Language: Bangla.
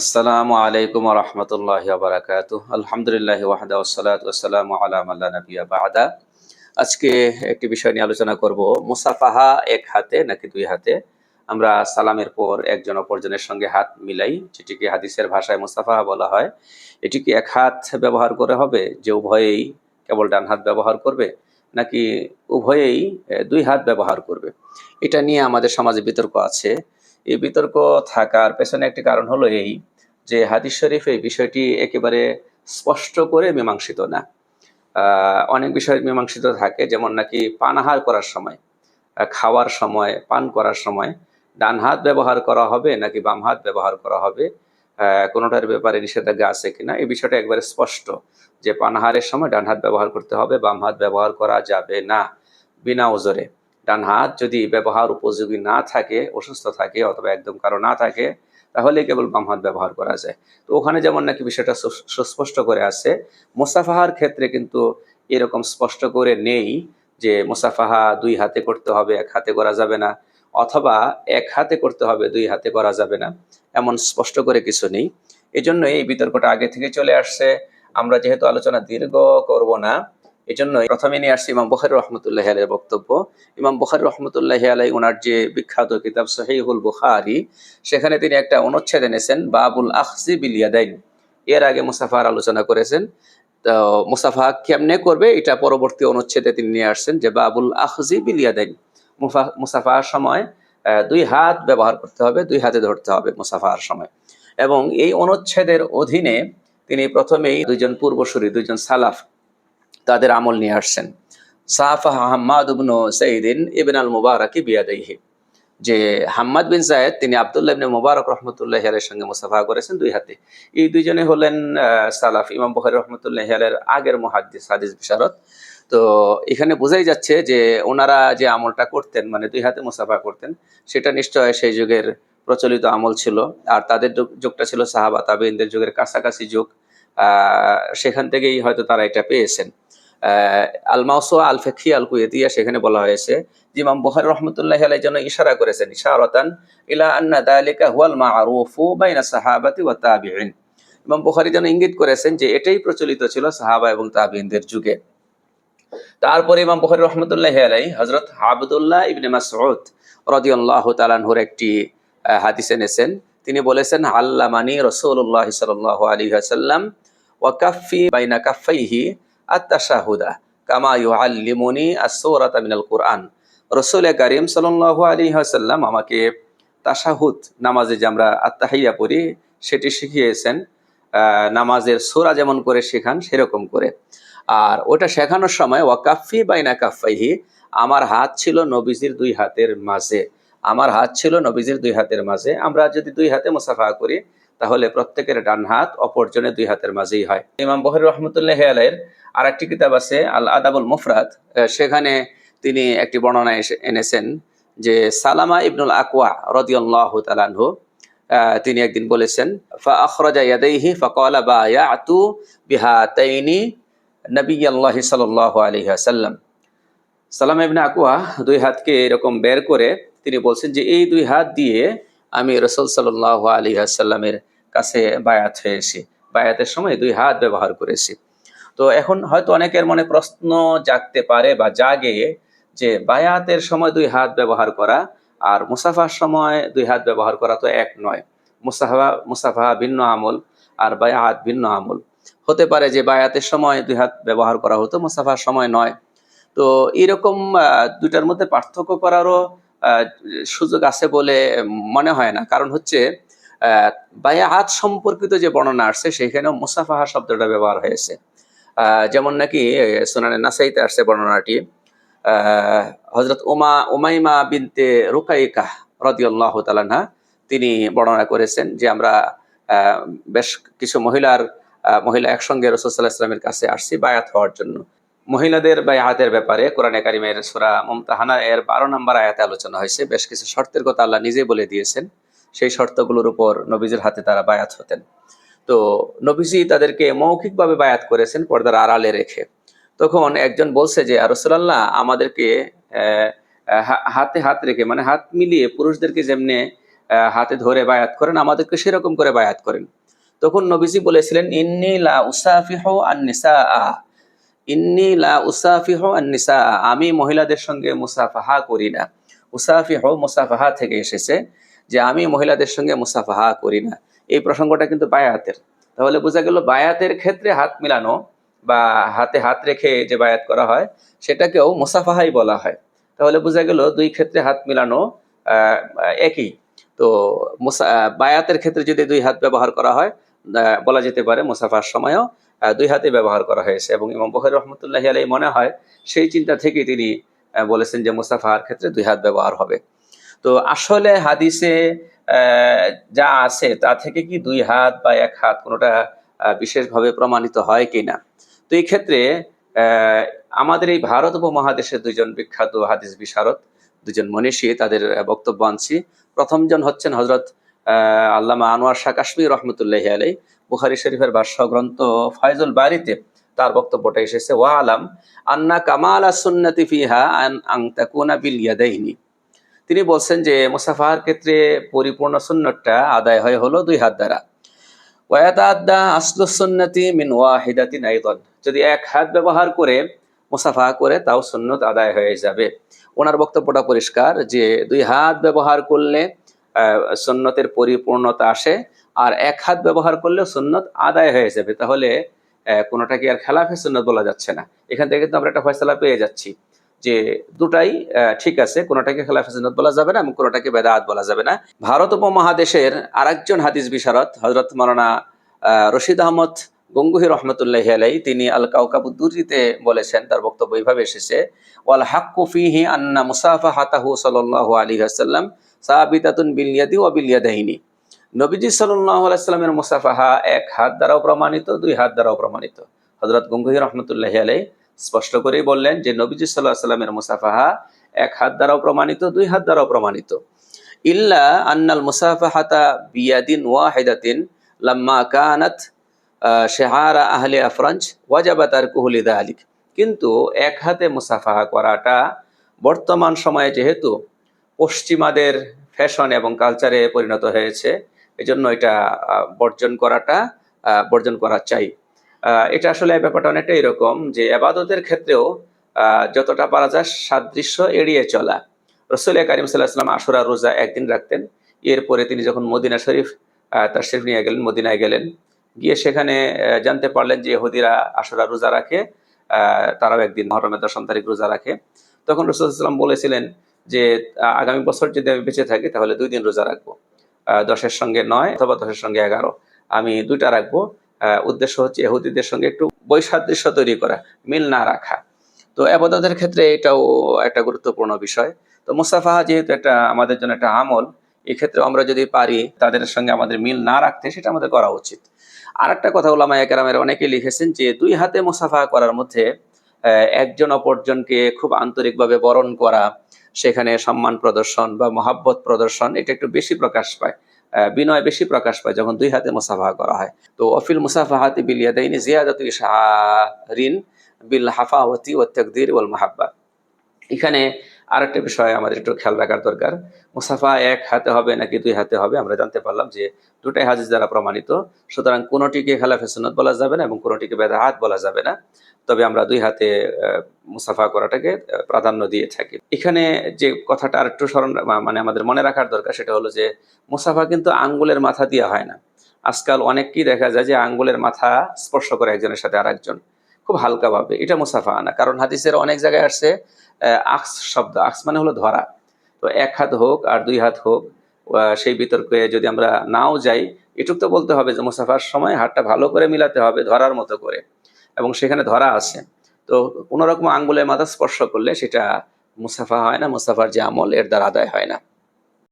আসসালামু আলাইকুম রহমতুল্লাহ বারাকাতু আলহামদুলিল্লাহ ওয়াহদা ওসালাত ওসালাম আলাম আল্লাহ নবিয়া বাদা। আজকে একটি বিষয় নিয়ে আলোচনা করব, মুসাফাহা এক হাতে নাকি দুই হাতে? আমরা সালামের পর একজন অপরজনের সঙ্গে হাত মিলাই, যেটিকে হাদিসের ভাষায় মুসাফাহা বলা হয় এটিকে এক হাত ব্যবহার করে হবে, যে উভয়েই কেবল ডান হাত ব্যবহার করবে, নাকি উভয়েই দুই হাত ব্যবহার করবে? এটা নিয়ে আমাদের সমাজে বিতর্ক আছে। এই বিতর্ক থাকার পেছনে একটি কারণ হলো এই যে হাদিস শরীফ এই বিষয়টি একেবারে স্পষ্ট করে মীমাংসিত না। অনেক বিষয় মীমাংসিত থাকে, যেমন নাকি পানাহার করার সময় খাওয়ার সময়, পান করার সময়, ডান হাত ব্যবহার করা হবে নাকি বাম হাত ব্যবহার করা হবে কোনোটার ব্যাপারে নিষেধাজ্ঞা আছে কিনা, এই বিষয়টা একবারে স্পষ্ট যে পানাহারের সময় ডান হাত ব্যবহার করতে হবে, বাম হাত ব্যবহার করা যাবে না, বিনা ওজরে। ডান হাত যদি ব্যবহার উপযোগী না থাকে, অসুস্থ থাকে অথবা একদম কারও না থাকে, তাহলে কেবল বাম হাত ব্যবহার করা যায়। তো ওখানে যেমন নাকি বিষয়টা সুস্পষ্ট করে আছে, মোসাফাহার ক্ষেত্রে কিন্তু এরকম স্পষ্ট করে নেই যে মোসাফাহা দুই হাতে করতে হবে, এক হাতে করা যাবে না, অথবা এক হাতে করতে হবে, দুই হাতে করা যাবে না, এমন স্পষ্ট করে কিছু নেই। এই জন্য এই বিতর্কটা আগে থেকে চলে আসছে। আমরা যেহেতু আলোচনা দীর্ঘ করব না এই জন্য প্রথমে নিয়ে আসছি ইমাম বখারি রহমতুল্লাহ আলের বক্তব্য। ইমাম বুখারি রহমতুল্লাহ আলাই ওনার যে বিখ্যাত কিতাব সহিহুল বুখারি, সেখানে তিনি একটা অনুচ্ছেদ এনেছেন, বাবুল আখজি বিলিয়াদাইন এর আগে মুসাফার আলোচনা করেছেন। তো মুসাফা কেমনে করবে? এটা পরবর্তী অনুচ্ছেদে তিনি নিয়ে আসছেন যে বাবুল আখজি বিলিয়াদাইন মুসাফার সময় দুই হাত ব্যবহার করতে হবে, দুই হাতে ধরতে হবে মুসাফার সময়। এবং এই অনুচ্ছেদের অধীনে তিনি প্রথমেই দুইজন পূর্বসূরি, দুইজন সালাফ তাদের আমল নিয়ে আসছেন। সাফা হাম্মাদ ইবনু সাইদিন ইবন আল মুবারকি বিয়াদাইহি। যে হাম্মাদ বিন জায়েদ তিনি আব্দুল্লাহ ইবনে মুবারক রহমতুল্লাহ আলের সঙ্গে মুসাফা করেছেন দুই হাতে। এই দুইজনে হলেন সালাফ ইমাম বুখারী রহমতুল্লাহ আলের আগের মুহাদ্দিস হাদিস বিশারদ। তো এখানে বোঝাই যাচ্ছে যে ওনারা যে আমলটা করতেন মানে দুই হাতে মুসাফা করতেন, সেটা নিশ্চয় সেই যুগের প্রচলিত আমল ছিল। আর তাদের যুগটা ছিল সাহাবা তাবেইনদের যুগের কাছাকাছি যুগ। সেখান থেকেই হয়তো তারা এটা পেয়েছেন। আল আল ফেকি আল কুয়েতিয়া সেখানে বলা হয়েছে ইমাম বুখারী রহমতুল্লাহ আলাই জন্য ইশারা করেছেন ইশারাতান ইলা আন্না দালিকা হুয়াল বাইনা সাহাবাতি ওয়া ইমাম বুখারী যেন ইঙ্গিত করেছেন যে এটাই প্রচলিত ছিল সাহাবা এবং যুগে। তারপরে ইমাম বুখারী রহমতুল্লাহ আলাই হযরত আবদুল্লাহ ইবনে মাসউদ রাদিয়াল্লাহু তাআলার একটি আহ, হাদিস এনেছেন। তিনি বলেছেন আল্লামানি রাসূলুল্লাহ সাল্লাল্লাহু আলাইহি ওয়াসাল্লাম ওয়া বাইনা কাফাইহি আত-তাশাহুদা, কামা ইউআল্লিমুনি আস-সূরাতা মিনাল কুরআন। রসুল করিম আলাইহি ওয়াসাল্লাম আমাকে তাশাহুদ নামাজে যে আমরা আত্তাহিয়া পড়ি, সেটি শিখিয়েছেন নামাজের সোরা যেমন করে শেখান, সেরকম করে। আর ওটা শেখানোর সময় ওয়াকাফি বাইনা কাফাইহি আমার হাত ছিল নবীজির দুই হাতের মাঝে। আমার হাত ছিল নবীজির দুই হাতের মাঝে। আমরা যদি দুই হাতে মুসাফা করি তাহলে প্রত্যেকের ডান হাত অপরজনের দুই হাতের মাঝেই হয়। ইমাম বহর রহমতুল্লাহ আলাইয়ের আর একটি কিতাব আছে আল আদাবুল মুফরাদ। সেখানে তিনি একটি বর্ণনা এনেছেন যে সালামা ইবনুল আকওয়া রদিয়াল্লাহু তাআলাহু আহ, তিনি একদিন বলেছেন ফা আখরাজা ইয়াদাইহি ফাকালা বায়াতু বিহাতাইনি নবী আল্লাহ সাল্লাহ আলহি আসাল্লাম সালাম ইবনে আকুয়া দুই হাতকে এরকম বের করে তিনি বলছেন যে এই দুই হাত দিয়ে আমি রসুল সাল্লাহ আলী আসাল্লামের কাছে বায়াত হয়েছি বায়াতের সময় দুই হাত ব্যবহার করেছি। তো এখন হয়তো অনেকের মনে প্রশ্ন জাগতে পারে বা জাগে যে বায়াতের সময় দুই হাত ব্যবহার করা আর মুসাফার সময় দুই হাত ব্যবহার করা তো এক নয়। মুসাফা মুসাফা ভিন্ন আমল আর বায়াত ভিন্ন আমল। হতে পারে যে বায়াতের সময় দুই হাত ব্যবহার করা হতো মুসাফার সময় নয়। তো এরকম আহ, দুইটার মধ্যে পার্থক্য করারও সুযোগ আছে বলে মনে হয় না। কারণ হচ্ছে বায়াত সম্পর্কিত যে বর্ণনা আসছে, সেখানেও মুসাফাহা শব্দটা ব্যবহার হয়েছে। যেমন নাকি সোনানে নাসাইতে আসছে বর্ণনাটি। হজরত উমা, উমাইমা বিনতে রুকাইকা রদিয়াল্লাহ তালানহা তিনি বর্ণনা করেছেন যে আমরা বেশ কিছু মহিলার মহিলা একসঙ্গে রসুল্লাহ ইসলামের কাছে আসছি বায়াত হওয়ার জন্য। মহিলাদের বায়াতের ব্যাপারে কোরআনে কারিমের সুরা মুমতাহানা এর বারো নম্বর আয়াতে আলোচনা হয়েছে। বেশ কিছু শর্তের কথা আল্লাহ নিজে বলে দিয়েছেন। সেই শর্তগুলোর উপর নবীজির হাতে তারা বায়াত হতেন। তো নবীজি তাদেরকে মৌখিকভাবে বায়াত করেছেন পর্দার আড়ালে রেখে। তখন একজন বলছে যে রসুলাল্লাহ আমাদেরকে আহ, হাতে হাত রেখে মানে হাত মিলিয়ে পুরুষদেরকে যেমনে হাতে ধরে বায়াত করেন আমাদেরকে সেরকম করে বায়াত করেন। তখন নবীজি বলেছিলেন ইন্নি লা উসাফিহ আন নিসা ইন্নি লা উসাফিহ নিসা আমি মহিলাদের সঙ্গে মুসাফাহা করি না। উসাফিহ মুসাফাহা থেকে এসেছে যে আমি মহিলাদের সঙ্গে মুসাফাহা করি না। এই প্রসঙ্গটা কিন্তু বায়াতের। তাহলে বোঝা গেল বায়াতের ক্ষেত্রে হাত মিলানো বা হাতে হাত রেখে যে বায়াত করা হয়, সেটাকেও মুসাফাহাই বলা হয়। তাহলে বোঝা গেল দুই ক্ষেত্রে হাত মিলানো একই। তো বায়াতের ক্ষেত্রে যদি দুই হাত ব্যবহার করা হয় বলা যেতে পারে মুসাফার সময়ও। দুই হাতে ব্যবহার করা হয়েছে এবং ইমাম বখর রহমতুল্লাহ আলাই মনে হয় সেই চিন্তা থেকে তিনি বলেছেন যে মুসাফার ক্ষেত্রে দুই হাত ব্যবহার হবে। তো আসলে হাদিসে যা আছে তা থেকে কি দুই হাত বা এক হাত কোনোটা বিশেষভাবে প্রমাণিত হয় কিনা? তো এই ক্ষেত্রে আমাদের এই ভারত উপমহাদেশের দুইজন বিখ্যাত হাদিস বিশারদ, দুজন মনীষী তাদের বক্তব্য আনছি। প্রথমজন হচ্ছেন হজরত আল্লামা আনোয়ার শাহ কাশ্মীর রহমতুল্লাহ আলাই বুখারি শরীফের ভাষ্য গ্রন্থ ফায়জুল বারিতে তার বক্তব্যটা এসেছে, ওয়া আলাম আন্না কামাল সুন্নতি ফিহা আং তাকুনা বিল ইয়াদাইনি। তিনি বলছেন যে মুসাফার ক্ষেত্রে পরিপূর্ণ সুন্নতটা আদায় হয় হলো দুই হাত দ্বারা। ওয়াতাদ্দা আসলু সুন্নতি মিন ওয়াহিদাতিন আইদান। যদি এক হাত ব্যবহার করে মুসাফা করে, তাও সুন্নত আদায় হয়ে যাবে। ওনার বক্তব্যটা পরিষ্কার যে, দুই হাত ব্যবহার করলে আহ, সুন্নতের পরিপূর্ণতা আসে আর এক হাত ব্যবহার করলে সুন্নত আদায় হয়ে যাবে। তাহলে কোনোটাকে আর খেলাফে সুন্নত বলা যাচ্ছে না? এখান থেকে কিন্তু আমরা একটা ফয়সলা পেয়ে যাচ্ছি যে দুটাই ঠিক আছে কোনোটাকে খেলাফে সুন্নত বলা যাবে না এবং কোনোটাকে বেদাত বলা যাবে না। ভারত উপমহাদেশের আরেকজন হাদিস বিশারদ হজরত আহ, রশিদ আহমদ গঙ্গুহি রহমতুল্লাহ আলাই তিনি আল কাউকাবুদ্দুরিতে বলেছেন তার বক্তব্য এইভাবে এসেছে ওয়াল হাক্কু ফিহি আন্না মুসাফা হাতাহু সাল্লাল্লাহু আলাইহি ওয়াসাল্লাম সাবিতাতুন বিল ইয়াদি ওয়া বিল ইয়াদাইনি নবীজি সাল্লামের মুসাফাহা এক হাত দ্বারাও প্রমাণিত দুই হাত দ্বারাও প্রমাণিত হযরত গঙ্গুহি রহমতুল্লাহ আলাই স্পষ্ট করেই বললেন যে নবীজি আলাইহি সাল্লামের মুসাফাহা এক হাত দ্বারাও প্রমাণিত দুই হাত দ্বারাও প্রমাণিত ইল্লা আন্নাল মুসাফাহাতা বিয়াদিন ওয়াহিদাতিন লাম্মা কানাত শেহারা আহলে আফরাঞ্জ ওয়াজাবা তার কুহলিদা আলিক কিন্তু এক হাতে মুসাফাহা করাটা বর্তমান সময়ে যেহেতু পশ্চিমাদের ফ্যাশন এবং কালচারে পরিণত হয়েছে। এজন্য এটা বর্জন করাটা বর্জন করা চাই। এটা আসলে ব্যাপারটা অনেকটা এরকম যে আবাদতের ক্ষেত্রেও যতটা পারা যায় সাদৃশ্য এড়িয়ে চলা। রসুল করিম সাল্লাহাম আশুরা রোজা একদিন রাখতেন। এরপরে তিনি যখন মদিনা শরীফ তার শরীফ নিয়ে গেলেন, মদিনায় গেলেন, গিয়ে সেখানে জানতে পারলেন যে ইহুদিরা আশুরা রোজা রাখে তারাও একদিন মহরমের দশম তারিখ রোজা রাখে। তখন রসুলাম বলেছিলেন যে আগামী বছর যদি আমি বেঁচে থাকি, তাহলে দুই দিন রোজা রাখব। দশের সঙ্গে নয় অথবা দশের সঙ্গে এগারো। আমি দুইটা রাখব। উদ্দেশ্য হচ্ছে এহুদিদের সঙ্গে একটু বৈসাদৃশ্য তৈরি করা, মিল না রাখা। তো আবাদতের ক্ষেত্রে এটাও একটা গুরুত্বপূর্ণ বিষয়। তো মুসাফাহা যেহেতু একটা আমাদের জন্য একটা আমল এই ক্ষেত্রে আমরা যদি পারি তাদের সঙ্গে আমাদের মিল না রাখতে, সেটা আমাদের করা উচিত। আর একটা কথা ওলামা একরামের অনেকেই লিখেছেন যে, দুই হাতে মুসাফা করার মধ্যে একজন অপরজনকে খুব আন্তরিকভাবে বরণ করা সেখানে সম্মান প্রদর্শন বা মহাব্বত প্রদর্শন, এটা একটু বেশি প্রকাশ পায় বিনয় বেশি প্রকাশ পায় যখন দুই হাতে মুসাফা করা হয়। তো অফিল মুসাফাহাতি বিলিয়াদাইনি জিয়াদাতু ইশারিন বিল হাফাওয়াতি ও তাকদির ওয়াল মাহাব্বা। এখানে আরেকটা বিষয় আমাদের একটু খেয়াল রাখার দরকার। মুসাফা এক হাতে হবে নাকি দুই হাতে হবে? আমরা জানতে পারলাম যে দুটাই হাদিস দ্বারা প্রমাণিত। সুতরাং কোনোটিকে খেলাফে সুন্নত বলা যাবে না এবং কোনোটিকে বেদা হাত বলা যাবে না। তবে আমরা দুই হাতে মুসাফা করাটাকে প্রাধান্য দিয়ে থাকি। এখানে যে কথাটা আর একটু স্মরণ মানে আমাদের মনে রাখার দরকার সেটা হলো যে মুসাফা কিন্তু আঙ্গুলের মাথা দিয়ে হয় না। আজকাল অনেককেই দেখা যায় যে আঙ্গুলের মাথা স্পর্শ করে একজনের সাথে আরেকজন। খুব হালকাভাবে এটা মুসাফা আনা। কারণ হাদিসের অনেক জায়গায় আসছে আক্স শব্দ। আক্স মানে হলো ধরা। তো এক হাত হোক আর দুই হাত হোক সেই বিতর্কে যদি আমরা নাও যাই, এটুক তো বলতে হবে যে মুসাফার সময় হাতটা ভালো করে মিলাতে হবে ধরার মতো করে। এবং সেখানে ধরা আছে। তো কোনোরকম আঙ্গুলের মাথা স্পর্শ করলে সেটা মুসাফা হয় না, মুসাফার যে আমল, এর দ্বারা আদায় হয় না।